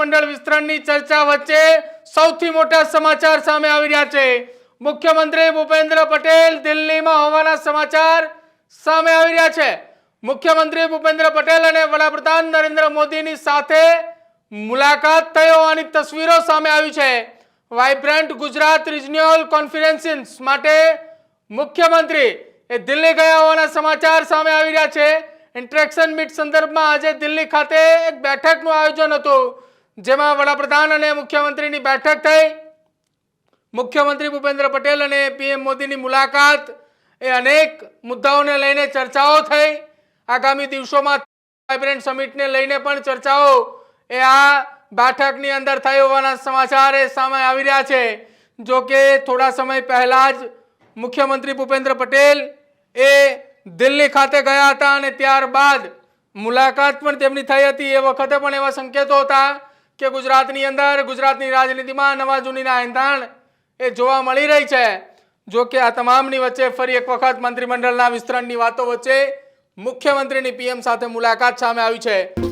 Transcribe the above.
મંત્રીમંડળ વિસ્તરણની ચર્ચા વચ્ચે સૌથી મોટા સમાચાર સામે આવી રહ્યા છે. મુખ્યમંત્રી ભૂપેન્દ્ર પટેલ દિલ્હીમાં હોવાના સમાચાર સામે આવી રહ્યા છે. મુખ્યમંત્રી ભૂપેન્દ્ર પટેલ અને વડાપ્રધાન નરેન્દ્ર મોદીની સાથે મુલાકાત થઈ હોવાની તસવીરો સામે આવી છે. વાઇબ્રન્ટ ગુજરાત રિજનલ કોન્ફરન્સિસ માટે મુખ્યમંત્રી એ દિલ્હી ગયા હોવાના સમાચાર સામે આવી રહ્યા છે. ઇન્ટરેક્શન મીટ સંદર્ભમાં આજે દિલ્હી ખાતે એક બેઠકનું આયોજન હતું. જેમાં વડાપ્રધાન અને મુખ્યમંત્રીની બેઠક થઈ. મુખ્યમંત્રી ભૂપેન્દ્ર પટેલ અને પીએમ મોદીની મુલાકાત. એ અનેક મુદ્દાઓને લઈને ચર્ચાઓ થઈ. આગામી દિવસોમાં વાઇબ્રન્ટ સમિટને લઈને પણ ચર્ચાઓ. એ આ બેઠકની અંદર થઈ હોવાના સમાચાર એ સામે આવી રહ્યા છે. જો કે થોડા સમય પહેલા જ મુખ્યમંત્રી ભૂપેન્દ્ર પટેલ એ દિલ્હી ખાતે ગયા હતા અને ત્યારબાદ મુલાકાત પણ તેમની થઈ હતી. એ વખતે પણ એવા સંકેતો હતા કે ગુજરાતની અંદર, ગુજરાતની રાજનીતિમાં નવા જૂનીના એંધાણ એ જોવા મળી રહી છે. જો કે આ તમામની વચ્ચે ફરી એક વખત મંત્રીમંડળના વિસ્તરણની વાતો વચ્ચે મુખ્યમંત્રીની પીએમ સાથે મુલાકાત સામે આવી છે.